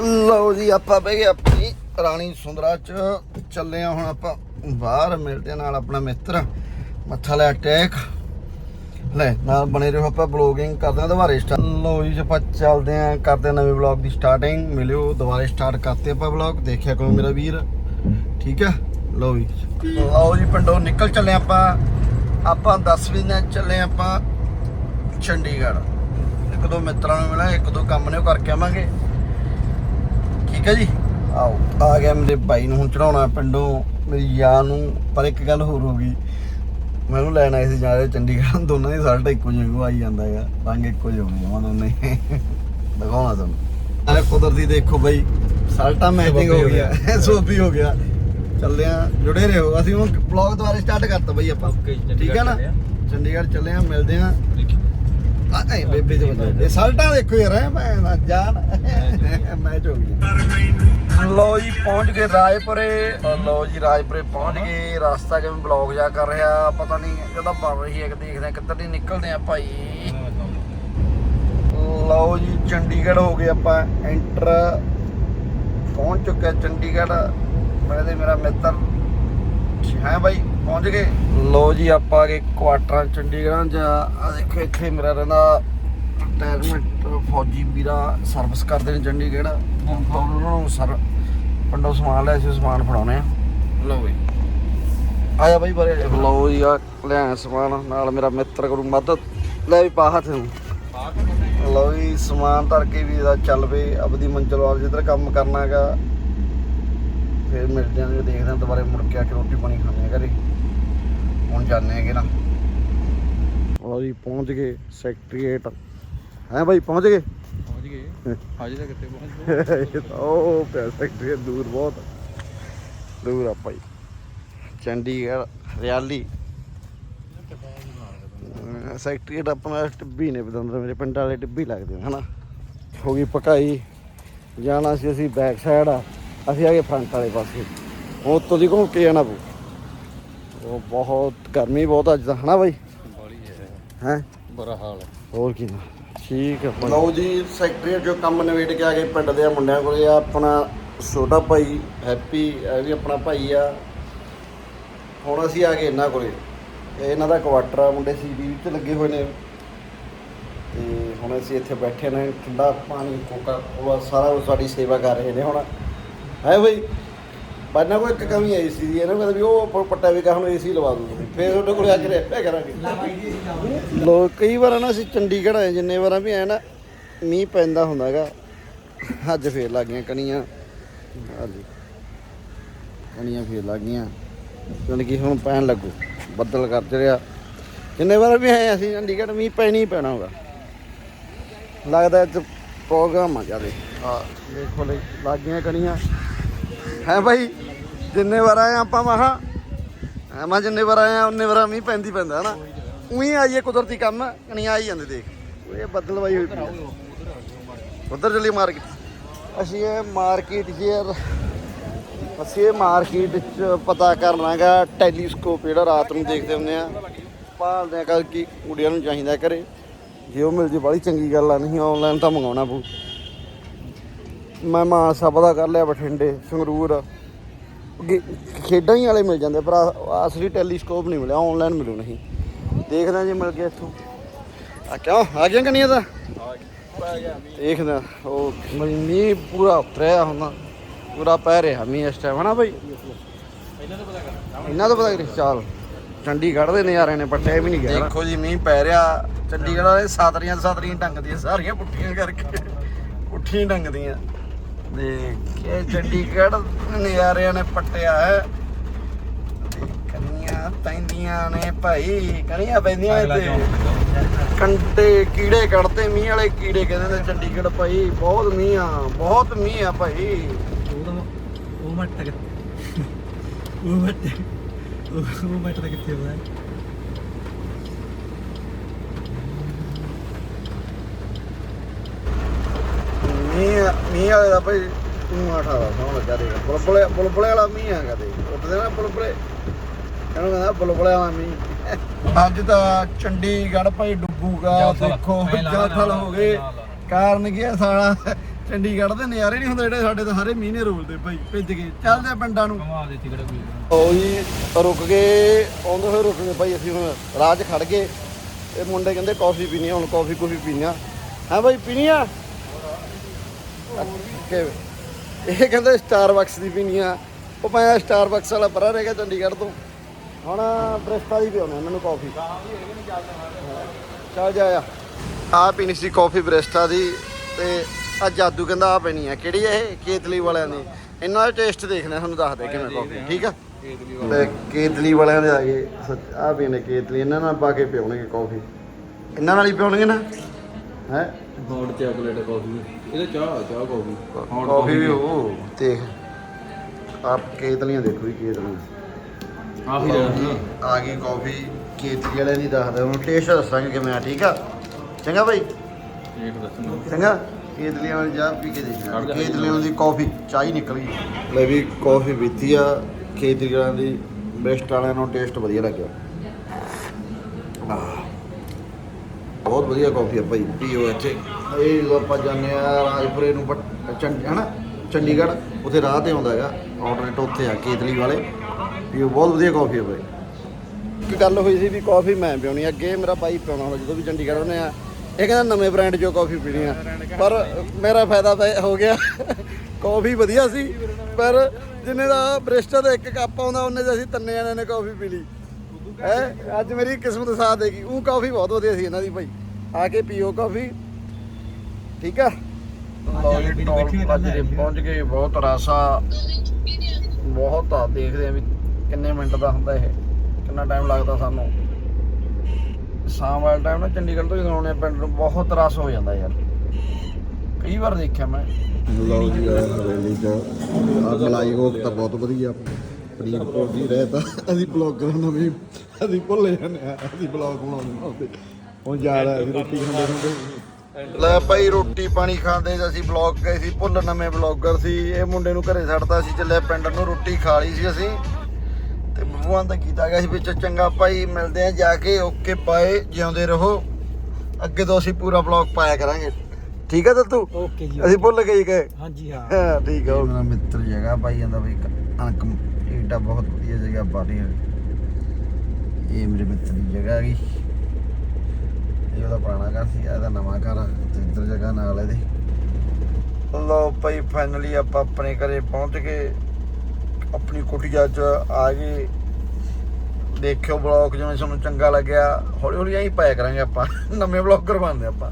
ਲਓ ਜੀ, ਆਪਾਂ ਬਹਿ ਗਏ ਆਪਣੀ ਰਾਣੀ ਸੁੰਦਰਾ ਚ। ਚੱਲੇ ਆ ਹੁਣ ਆਪਾਂ ਬਾਹਰ, ਮਿਲਦੇ ਆ ਨਾਲ ਆਪਣਾ ਮਿੱਤਰ, ਮੱਥਾ ਲੈ ਟੈਕ ਲੈ, ਨਾਲ ਬਣੇ ਰਹੋ ਆਪਾਂ ਬਲੌਗਿੰਗ ਕਰਦੇ ਆ ਦੁਬਾਰੇ ਸਟਾਰਟ ਲਓ ਜੀ, ਆਪਾਂ ਚੱਲਦੇ ਆ ਕਰਦੇ ਆ ਨਵੇਂ ਵਲੌਗ ਦੀ ਸਟਾਰਟਿੰਗ ਮਿਲਿਓ, ਦੁਬਾਰੇ ਸਟਾਰਟ ਕਰਤੇ ਆਪਾਂ ਵਲੌਗ ਦੇਖਿਆ ਕਰੋ ਮੇਰਾ ਵੀਰ। ਠੀਕ ਹੈ? ਲਓ ਜੀ। ਲਓ ਜੀ, ਪਿੰਡੋਂ ਨਿਕਲ ਚੱਲੇ ਆਪਾਂ। ਆਪਾਂ 10 ਵਜੇ ਚੱਲੇ ਆਪਾਂ ਚੰਡੀਗੜ੍ਹ। ਇੱਕ ਦੋ ਮਿੱਤਰਾਂ ਨੂੰ ਮਿਲਾਂ, ਇੱਕ ਦੋ ਕੰਮ ਨੇ ਉਹ ਕਰਕੇ ਆਵਾਂਗੇ। ਠੀਕ ਹੈ ਜੀ? ਆਓ ਆ ਗਿਆ ਮੇਰੇ ਭਾਈ ਨੂੰ ਹੁਣ ਚੜਾਉਣਾ ਪਿੰਡੋਂ ਮੇਰੀ ਯਾਰ ਨੂੰ ਪਰ ਇੱਕ ਗੱਲ ਹੋਰ ਹੋ ਗਈ। ਮੈਨੂੰ ਲੈਣ ਆਏ ਸੀ ਜਾ ਰਹੇ ਚੰਡੀਗੜ੍ਹ ਦੋਨਾਂ ਦੀ ਸਾਲਟ ਇੱਕੋ ਜਿਹੀ ਨੂੰ ਆਈ ਜਾਂਦਾ ਹੈਗਾ ਰੰਗ ਇੱਕੋ ਜਿਹੇ ਹੋਣੇ ਜਮਾਂ ਦੋਨੇ ਦਿਖਾਉਣਾ ਤੁਹਾਨੂੰ। ਅਰੇ ਕੁਦਰਤੀ ਦੇਖੋ ਬਈ ਸਾਲਟਾ ਮੈਚਿੰਗ ਹੋ ਗਿਆ ਸੋਪੀ ਹੋ ਗਿਆ। ਚੱਲੇ ਆ ਜੁੜੇ ਰਹੋ। ਅਸੀਂ ਹੁਣ ਬਲੌਗ ਦੁਬਾਰਾ ਸਟਾਰਟ ਕਰਤਾ ਬਈ ਆਪਾਂ। ਠੀਕ ਹੈ ਨਾ? ਚੰਡੀਗੜ੍ਹ ਚੱਲੇ ਆ ਮਿਲਦੇ ਆ। ਆ ਐ ਬੇਬੇ ਦੇ ਬੰਦੇ ਇਹ ਸਾਲਟਾਂ ਦੇਖੋ ਯਾਰ ਮੈਂ ਜਾਨ ਹੋ ਗਿਆ ਲੋ ਜੀ, ਪਹੁੰਚ ਗਏ ਰਾਜਪੁਰੇ ਲੋ ਜੀ ਰਾਜਪੁਰੇ ਪਹੁੰਚ ਗਏ। ਰਸਤਾ ਕਿਵੇਂ ਬਲੌਗ ਜਾ ਕਰ ਰਿਹਾ, ਪਤਾ ਨਹੀਂ ਕਦਾ ਬਣ ਰਹੀ ਹੈ ਕਿ ਦੇਖਦੇ ਆ ਕਿੱਧਰ ਦੀ ਨਿਕਲਦੇ ਆ ਭਾਈ। ਲਓ ਜੀ, ਚੰਡੀਗੜ੍ਹ ਹੋ ਗਏ ਆਪਾਂ ਐਂਟਰ ਪਹੁੰਚ ਚੁੱਕੇ ਚੰਡੀਗੜ੍ਹ। ਮੈਂ ਤੇ ਮੇਰਾ ਮਿੱਤਰ ਹੈ ਬਾਈ, ਪਹੁੰਚ ਗਏ। ਲਓ ਜੀ, ਆਪਾਂ ਆ ਗਏ ਕੁਆਟਰਾਂ ਚੰਡੀਗੜ੍ਹ ਜਾਂ ਆ ਦੇਖੋ, ਇੱਥੇ ਮੇਰਾ ਰਹਿੰਦਾ ਰਿਟਾਇਰਮੈਂਟ ਫੌਜੀ ਵੀਰਾ ਸਰਵਿਸ ਕਰਦੇ ਨੇ ਚੰਡੀਗੜ੍ਹ। ਹੁਣ ਉਹਨਾਂ ਨੂੰ ਸਰ ਪਿੰਡੋਂ ਸਮਾਨ ਲਿਆ ਸੀ ਸਮਾਨ ਫੜਾਉਣੇ ਆ। ਲਓ ਬਈ। ਆਇਆ ਬਾਈ ਬਾਰੇ। ਲਓ ਜੀ ਆ ਲਿਆ ਸਮਾਨ ਨਾਲ ਮੇਰਾ ਮਿੱਤਰ ਕਰੂ ਮਦਦ। ਲੈ ਵੀ ਪਾ ਹੱਥ ਨੂੰ। ਲਓ ਜੀ ਸਮਾਨ ਧਰ ਕੇ ਵੀ ਦਾ ਚੱਲ ਪਏ। ਆਪਦੀ ਮੰਜ਼ਿਲ ਵੱਲ ਜਿੱਧਰ ਕੰਮ ਕਰਨਾ ਹੈਗਾ। ਫਿਰ ਮਿਲਦੇ ਆਂ ਦੇਖਦੇ ਆਂ ਦੁਬਾਰੇ ਮੁੜ ਕੇ ਆ ਕੇ ਰੋਟੀ ਪਾਣੀ ਖਾਣੇ ਆ ਘਰੇ। ਹੁਣ ਜਾਂਦੇ ਹੈਗੇ ਨਾ। ਲਓ ਜੀ ਪਹੁੰਚ ਗਏ ਸੈਕਟਰੀਏਟ ਹੈ ਗਏ ਪਹੁੰਚ ਗਏ? ਹਾਜੀ ਤਾਂ ਕਿੱਥੇ ਪਹੁੰਚ ਤਾਂ ਉਹ ਪਿਆ ਦੂਰ ਬਹੁਤ। ਦੂਰ ਆ ਭਾਈ। ਚੰਡੀਗੜ੍ਹ ਰਿਆਲੀ ਅਹ ਸੈਕਟਰੀਏਟ ਆਪਣਾ ਟਿੱਬੀ ਨੇ ਬਦੰਦਰ ਮੇਰੇ ਪਿੰਡ ਵਾਲੇ ਟਿੱਬੀ ਲੱਗਦੇ ਹਨਾ? ਹੋ ਗਈ ਪਕਾਈ। ਜਾਣਾ ਸੀ ਅਸੀਂ ਬੈਕ ਸਾਈਡ ਆ। ਅਸੀਂ ਆ ਗਏ ਫਰੰਟ ਵਾਲੇ ਪਾਸੇ। ਹੁਣ ਉੱਤੋਂ ਦੀ ਘੁੰਮ ਕੇ ਜਾਣਾ ਪਊ। ਉਹ ਬਹੁਤ ਗਰਮੀ ਬਹੁਤ ਅੱਜ ਤਾਂ ਹਨਾ ਬਾਈ ਹੈ। ਹੈ? ਬੁਰਾ ਹਾਲ। ਹੋਰ ਕੀ ਨਾ। ਠੀਕ ਹੈ ਲਓ ਜੀ ਸੈਕਟਰੀ ਜੋ ਕੰਮ ਨਵੇੜ ਕੇ ਆ ਗਏ ਪਿੰਡ ਦੇ ਮੁੰਡਿਆਂ ਕੋਲੇ ਆ, ਆਪਣਾ ਛੋਟਾ ਭਾਈ, ਹੈਪੀ, ਇਹ ਵੀ ਆਪਣਾ ਭਾਈ ਆ। ਹੁਣ ਅਸੀਂ ਆ ਗਏ ਇਹਨਾਂ ਕੋਲੇ। ਇਹ ਇਹਨਾਂ ਦਾ ਕੁਆਟਰ ਆ, ਮੁੰਡੇ ਸੀਬੀ ਵਿੱਚ ਲੱਗੇ ਹੋਏ ਨੇ। ਤੇ ਹੁਣ ਅਸੀਂ ਇੱਥੇ ਬੈਠੇ ਨੇ, ਠੰਡਾ ਪਾਣੀ ਕੋਕਾ ਕੋਲਾ ਸਾਰਾ ਕੁਛ ਸਾਡੀ ਸੇਵਾ ਕਰ ਰਹੇ ਨੇ ਹੁਣ। ਹੈ ਬਈ ਬਾਨਾ ਕੋਈ ਇੱਕ ਕਮੀ ਆਈ ਸੀ ਦੀ ਇਹਨਾਂ ਕਹਿੰਦਾ ਵੀ ਉਹ ਪੱਟਾ ਵੀ ਹੁਣ ਏਸੀ ਲਵਾ ਦੂੰਗੇ। ਫੇਰ ਤੁਹਾਡੇ ਕੋਲੇ ਅੱਜ ਰਹਿ ਕਰਾਂਗੇ। ਲੋਕ ਕਈ ਵਾਰ ਨਾ ਅਸੀਂ ਚੰਡੀਗੜ੍ਹ ਆਏ, ਜਿੰਨੇ ਵਾਰਾਂ ਵੀ ਆਏ ਨਾ, ਮੀਂਹ ਪੈਂਦਾ ਹੁੰਦਾਗਾ। ਅੱਜ ਫੇਰ ਲੱਗ ਗਈਆਂ ਕਣੀਆਂ। ਹਾਂਜੀ ਕਣੀਆਂ ਫੇਰ ਲੱਗ ਗਈਆਂ। ਜਾਣੀ ਕਿ ਹੁਣ ਪੈਣ ਲੱਗੂ, ਬੱਦਲ ਕਰ ਚੜਿਆ। ਜਿੰਨੇ ਵਾਰ ਵੀ ਆਏ ਅਸੀਂ, ਚੰਡੀਗੜ੍ਹ ਮੀਂਹ ਪੈਣੀ ਪੈਣਾ ਹੋਗਾ ਲੱਗਦਾ ਅੱਜ ਪ੍ਰੋਗਰਾਮ ਆ ਜਾਵੇ ਹਾਂ, ਦੇਖੋ ਲੈ ਲੱਗ ਗਈਆਂ ਕਣੀਆਂ। ਹੈ ਭਾਈ ਜਿੰਨੇ ਵਾਰ ਆਏ ਆਪਾਂ ਮਹਾ ਮੈਂ ਜਿੰਨੇ ਵਾਰ ਆਏ ਆ ਉਨੇ ਵਾਰ ਮੀਂਹ ਪੈਂਦੀ ਪੈਂਦਾ, ਹਨਾ? ਉਹੀ ਆਈਏ ਕੁਦਰਤੀ ਕੰਮ ਕਣੀਆਂ ਆਈ ਜਾਂਦੇ ਦੇਖ। ਇਹ ਬੱਦਲ ਵਾਈ ਹੋਈ ਪਈ ਉਧਰ ਚੱਲੀ ਮਾਰਕੀਟ ਅਸੀਂ ਇਹ ਮਾਰਕੀਟ ਯਾਰ, ਅਸੀਂ ਇਹ ਮਾਰਕੀਟ ਚ ਪਤਾ ਕਰਨਾਗਾ ਟੈਲੀਸਕੋਪ ਜਿਹੜਾ ਰਾਤ ਨੂੰ ਦੇਖਦੇ ਹੁੰਦੇ ਆ। ਭਾਲਦੇ ਆ ਕਰ ਕੁੜੀਆਂ ਨੂੰ ਚਾਹੀਦਾ ਕਰੇ। ਜੇ ਉਹ ਮਿਲ ਜੇ ਬੜੀ ਚੰਗੀ ਗੱਲ ਆ, ਨਹੀਂ ਆਨਲਾਈਨ ਤਾਂ ਮੰਗਾਉਣਾ ਪਊ। ਮੈਂ ਮਾਨਸਾ ਪਤਾ ਕਰ ਲਿਆ ਬਠਿੰਡੇ, ਸੰਗਰੂਰ। ਅੱਗੇ ਖੇਡਾਂ ਹੀ ਵਾਲੇ ਮਿਲ ਜਾਂਦੇ, ਪਰ ਆ- ਅਸਲੀ ਟੈਲੀਸਕੋਪ ਨਹੀਂ ਮਿਲਿਆ ਆਨਲਾਈਨ ਮਿਲੂ ਨਹੀਂ। ਦੇਖਦਾ ਜੇ ਮਿਲ ਗਿਆ ਇੱਥੋਂ। ਆ ਕਿਉਂ ਆ ਗਿਆ ਕਨੀਆਂ ਦਾ ਦੇਖਦਾ ਉਹ ਮੀਂਹ ਪੂਰਾ ਉਤਰਿਆ ਹੁੰਦਾ ਪੂਰਾ ਪੈ ਰਿਹਾ ਮੀਂਹ ਇਸ ਟਾਈਮ ਹਨਾ ਬਾਈ? ਇਹਨਾਂ ਤੋਂ ਪਤਾ ਕਰ ਇਹਨਾਂ ਤੋਂ ਪਤਾ ਕਰੀ ਚੱਲ। ਚੰਡੀਗੜ੍ਹ ਦੇ ਨਜ਼ਾਰੇ ਨੇ ਪੱਟਿਆ ਵੀ ਨਹੀਂ ਗਿਆ। ਦੇਖੋ ਜੀ, ਮੀਂਹ ਪੈ ਰਿਹਾ। ਚੰਡੀਗੜ੍ਹ ਵਾਲੇ ਸਾਤਰੀਆਂ ਸਾਤਰੀਆਂ ਟੰਗਦੀਆਂ, ਸਾਰੀਆਂ ਪੁੱਠੀਆਂ ਕਰਕੇ। ਪੁੱਠੀਆਂ ਟੰਗਦੀਆਂ। ਦੇਖ ਇਹ ਚੰਡੀਗੜ੍ਹ ਨਜ਼ਾਰਿਆਂ ਨੇ ਪੱਟਿਆ ਹੈ। ਤੇ ਕਣੀਆਂ ਪੈਂਦੀਆਂ ਨੇ ਭਾਈ ਕਣੀਆਂ ਪੈਂਦੀਆਂ ਇੱਥੇ। ਕੰਟੇ ਕੀੜੇ ਕੱਢਦੇ ਮੀਂਹ ਵਾਲੇ ਕੀੜੇ ਕਹਿੰਦੇ ਨੇ ਚੰਡੀਗੜ੍ਹ ਭਾਈ ਬਹੁਤ ਮੀਂਹ ਆ ਬਹੁਤ ਮੀਂਹ ਆ ਭਾਈ। ਉਹ ਮੱਟ ਤੱਕ ਉਹ ਮੱਟ ਉਹ ਮੱਟ ਤੱਕ ਕਿੱਥੇ ਹੋਇਆ ਮੀਂਹ ਮੀਂਹ ਵਾਲੇ ਦਾ ਭਾਈ ਤੂੰ ਆਠਾ ਸੌਂ ਲੱਗਾ ਦੇ ਬੁਲਬੁਲੇ ਬੁਲਬੁਲੇ ਵਾਲਾ ਮੀਂਹ ਹੈਗਾ ਦੇ ਉੱਠਦੇ ਨਾ ਬੁਲਬੁਲੇ। ਇਹਨੂੰ ਕਹਿੰਦਾ ਬੁਲਬੁਲੇ ਵਾਲਾ ਮੀਂਹ। ਅੱਜ ਤਾਂ ਚੰਡੀਗੜ੍ਹ ਭਾਈ ਡੁੱਬੂਗਾ। ਦੇਖੋ ਜਲਥਲ ਹੋ ਗਏ। ਕਾਰਨ ਕੀ ਹੈ ਸਾਲਾ? ਚੰਡੀਗੜ੍ਹ ਦੇ ਨਜ਼ਾਰੇ ਨਹੀਂ ਹੁੰਦੇ ਜਿਹੜੇ ਸਾਡੇ ਤਾਂ ਸਾਰੇ ਮੀਨੇ ਰੋਲਦੇ ਭਾਈ ਭਿੱਜ ਕੇ ਚੱਲਦੇ ਆ ਪਿੰਡਾਂ ਨੂੰ। ਕਮਾ ਦੇ ਟਿਕਟ ਕੋਈ। ਉਹ ਜੀ ਰੁਕ ਗਏ ਆਉਂਦੇ ਹੋਏ ਰੁਕ ਗਏ ਭਾਈ ਅਸੀਂ ਹੁਣ ਰਾਹ 'ਚ ਖੜ ਗਏ। ਇਹ ਮੁੰਡੇ ਕਹਿੰਦੇ ਕਾਫੀ ਪੀਣੀ ਆ ਹੁਣ ਕਾਫੀ ਕੁਫੀ ਪੀਣੀ ਆ। ਹੈ ਭਾਈ ਪੀਣੀ ਆ? ਇਹ ਕਹਿੰਦੇ ਸਟਾਰਬਕਸ ਦੀ ਪੀਣੀ ਆ। ਉਹ ਮੈਂ ਸਟਾਰਬਕਸ ਵਾਲਾ ਪਰਾਂ ਰਹਿ ਗਿਆ ਚੰਡੀਗੜ੍ਹ ਤੋਂ। ਹੁਣ ਬ੍ਰੈਸਟਾ ਦੀ ਪਿਆਉਣਾ ਇਹਨਾਂ ਨੂੰ ਕਾਫੀ ਚੱਲ ਜਾ ਆ। ਆ ਪੀਣੀ ਸੀ ਕਾਫੀ ਬ੍ਰੈਸਟਾ ਦੀ ਤੇ ਆ ਜਾਦੂ ਕਹਿੰਦਾ ਆ ਪੀਣੀ ਆ। ਕਿਹੜੀ ਆ ਇਹ? ਕੇਤਲੀ ਵਾਲਿਆਂ ਦੀ। ਇਹਨਾਂ ਦਾ ਟੇਸਟ ਦੇਖਣਾ ਤੁਹਾਨੂੰ ਦੱਸ ਦੇ ਕਿਵੇਂ ਕਾਫੀ ਠੀਕ ਆ? ਤੇ ਕੇਤਲੀ ਵਾਲਿਆਂ ਦੇ ਆ ਗਏ। ਆ ਪੀਣੇ ਕੇਤਲੀ। ਇਹਨਾਂ ਨਾਲ ਪਾ ਕੇ ਪਿਉਣਗੇ ਕਾਫੀ ਇਹਨਾਂ ਨਾਲ ਹੀ ਪਿਉਣਗੇ ਨਾ? ਹੈ? ਹੌਟ ਚਾਕਲੇਟ ਕਾਫੀ ਇਹਦੇ ਚਾਹ ਚਾਹ ਕਾਫੀ। ਕਾਫੀ ਵੀ ਉਹ ਦੇਖ ਆਪ ਕੇਤਲੀਆਂ ਦੇਖੋ ਜੀ ਕੇਤਲੀਆਂ। ਆਹੀ ਲੈਣਾ ਆ ਗਈ ਕਾਫੀ। ਕੇਤਲੀ ਵਾਲਿਆਂ ਦੀ ਦੱਸਦਾ ਹੁਣ ਟੇਸਟ ਦੱਸਾਂਗੇ ਕਿਵੇਂ ਆ ਠੀਕ ਆ? ਚੰਗਾ ਭਾਈ ਰੇਟ ਦੱਸਣਾ ਚੰਗਾ? ਕੇਤਲੀਆਂ ਵਾਲੀ ਚਾਹ ਪੀ ਕੇ ਦੇਖਣਾ। ਕੇਤਲੀਆਂ ਦੀ ਕਾਫੀ ਚਾਹ ਹੀ ਨਿਕਲ। ਗਈ ਲੈ ਵੀ ਕਾਫੀ ਪੀਤੀ ਆ। ਕੇਤਲੀਆਂ ਦੀ ਬੈਸਟ ਵਾਲਿਆਂ ਨੂੰ ਟੇਸਟ ਵਧੀਆ ਲੱਗਿਆ। ਆਹ, ਬਹੁਤ ਵਧੀਆ ਕਾਫੀ ਆ ਭਾਈ ਪੀਓ ਇੱਥੇ। ਇਹ ਜਦੋਂ ਆਪਾਂ ਜਾਂਦੇ ਆ ਰਾਜਪੁਰੇ ਨੂੰ ਬਟ- ਚੰਡ ਹਨਾ? ਚੰਡੀਗੜ੍ਹ ਉੱਥੇ ਰਾਹ ਤੇ ਆਉਂਦਾ ਹੈਗਾ। ਆਊਟਲੈਟ ਉੱਥੇ ਆ ਕੇਤਲੀ ਵਾਲੇ। ਪੀਓ ਬਹੁਤ ਵਧੀਆ ਕਾਫੀ ਆ ਭਾਈ। ਇੱਕ ਗੱਲ ਹੋਈ ਸੀ ਵੀ ਕਾਫੀ ਮੈਂ ਪਿਉਣੀ ਆ। ਅੱਗੇ ਮੇਰਾ ਬਾਈ ਪਿਉਣਾ ਹੁੰਦਾ ਜਦੋਂ ਵੀ ਚੰਡੀਗੜ੍ਹ ਹੁੰਦੇ ਆ ਇਹ ਕਹਿੰਦਾ ਨਵੇਂ ਬ੍ਰਾਂਡ ਚੋਂ ਕਾਫੀ ਪੀਣੀ ਆ। ਪਰ ਮੇਰਾ ਫਾਇਦਾ ਤਾਂ ਇਹ ਹੋ ਗਿਆ। ਕਾਫੀ ਵਧੀਆ ਸੀ ਪਰ ਜਿੰਨੇ ਦਾ ਬ੍ਰਿਸਟਾ ਦਾ ਇੱਕ ਕੱਪ ਆਉਂਦਾ ਉਹਨੇ ਚ ਅਸੀਂ ਤਿੰਨੇ ਜਣਿਆਂ ਨੇ ਕਾਫੀ ਪੀ ਲਈ। ਹੈ? ਅੱਜ ਮੇਰੀ ਕਿਸਮਤ ਸਾਥ ਦੇਗੀ ਉਹ ਕਾਫੀ ਬਹੁਤ ਵਧੀਆ ਸੀ ਇਹਨਾਂ ਦੀ ਭਾਈ। ਆ ਕੇ ਪੀਓ ਕਾਫੀ ਠੀਕ ਆ? ਲਓ ਜੀ, ਟੋਲ ਪਲਾਜ਼ੇ ਤੇ ਪਹੁੰਚ ਗਏ। ਬਹੁਤ ਰਾਸਾ ਬਹੁਤ ਆ ਦੇਖਦੇ ਆ ਵੀ ਕਿੰਨੇ ਮਿੰਟ ਦਾ ਹੁੰਦਾ ਇਹ। ਕਿੰਨਾ ਟਾਈਮ ਲੱਗਦਾ ਸਾਨੂੰ। ਸ਼ਾਮ ਵਾਲਾ ਟਾਈਮ ਨਾ ਚੰਡੀਗੜ੍ਹ ਤੋਂ ਜਦੋਂ ਆਉਣੇ ਆ ਪਿੰਡ ਨੂੰ ਬਹੁਤ ਰਸ ਹੋ ਜਾਂਦਾ ਯਾਰ। ਕਈ ਵਾਰ ਦੇਖਿਆ ਮੈਂ। ਲਓ ਜੀ ਹਵੇਲੀ ਦਾ ਆ ਮਲਾਈ ਤਾਂ ਬਹੁਤ ਵਧੀਆ। ਪਨੀਰ ਭੁਰਜੀ ਰਹਿ ਤਾਂ ਅਸੀਂ ਬਲੌਗਰ ਨਵੇਂ ਅਸੀਂ ਭੁੱਲ ਜਾਂਦੇ ਆ ਅਸੀਂ ਬਲੌਗ ਬਣਾਉਂਦੇ ਹੁੰਦੇ ਹੁਣ ਜਾ ਰਿਹਾ ਅਸੀਂ ਰੋਟੀ ਖਾਂਦੇ ਹੁੰਦੇ ਲੈ ਭਾਈ ਰੋਟੀ ਪਾਣੀ ਖਾਂਦੇ ਸੀ ਅਸੀਂ ਬਲੌਗ ਗਏ ਸੀ। ਭੁੱਲ ਨਵੇਂ ਬਲੌਗਰ ਸੀ। ਇਹ ਮੁੰਡੇ ਨੂੰ ਘਰੇ ਛੱਡਤਾ ਸੀ ਚੱਲੇ ਪਿੰਡ ਨੂੰ। ਰੋਟੀ ਖਾ ਲਈ ਸੀ ਅਸੀਂ। ਤੇ ਭਗਵਾਨ ਦਾ ਕੀਤਾ ਗਿਆ ਸੀ ਵਿੱਚ। ਚੰਗਾ ਭਾਈ ਮਿਲਦੇ ਆ ਜਾ ਕੇ। ਓਕੇ ਬਾਏ ਜਿਉਂਦੇ ਰਹੋ। ਅੱਗੇ ਤੋਂ ਅਸੀਂ ਪੂਰਾ ਬਲੌਗ ਪਾਇਆ ਕਰਾਂਗੇ। ਠੀਕ ਹੈ ਦੱਤੂ? ਓਕੇ ਜੀ ਅਸੀਂ ਭੁੱਲ ਗਏ ਕਿ ਹਾਂਜੀ ਹਾਂ। ਠੀਕ ਹੈ ਮੇਰਾ ਮਿੱਤਰ ਜਗ੍ਹਾ ਪਾਈ ਜਾਂਦਾ ਬਈ ਅਨਕ ਇਹਦਾ ਬਹੁਤ ਵਧੀਆ ਜਗ੍ਹਾ ਬਾਰੀ ਹੈ ਇਹ ਮੇਰੇ ਮਿੱਤਰ ਦੀ ਜਗ੍ਹਾ ਹੈਗੀ। ਇਹ ਉਹਦਾ ਪੁਰਾਣਾ ਘਰ ਸੀ, ਇਹਦਾ ਨਵਾਂ ਘਰ ਆ ਤੇ ਇੱਧਰ ਜਗ੍ਹਾ ਨਾਲ ਇਹਦੇ। ਲਓ ਭਾਈ ਫਾਈਨਲੀ ਆਪਾਂ ਆਪਣੇ ਘਰੇ ਪਹੁੰਚ ਗਏ। ਆਪਣੀ ਕੁਟੀਆ 'ਚ ਆ ਗਏ। ਦੇਖਿਓ ਬਲੌਗ ਜਿਵੇਂ ਤੁਹਾਨੂੰ ਚੰਗਾ ਲੱਗਿਆ। ਹੌਲੀ ਹੌਲੀ ਐਂ ਪਾਇਆ ਕਰਾਂਗੇ ਆਪਾਂ। ਨਵੇਂ ਬਲੌਗਰ ਕਰਵਾਉਂਦੇ ਆਪਾਂ।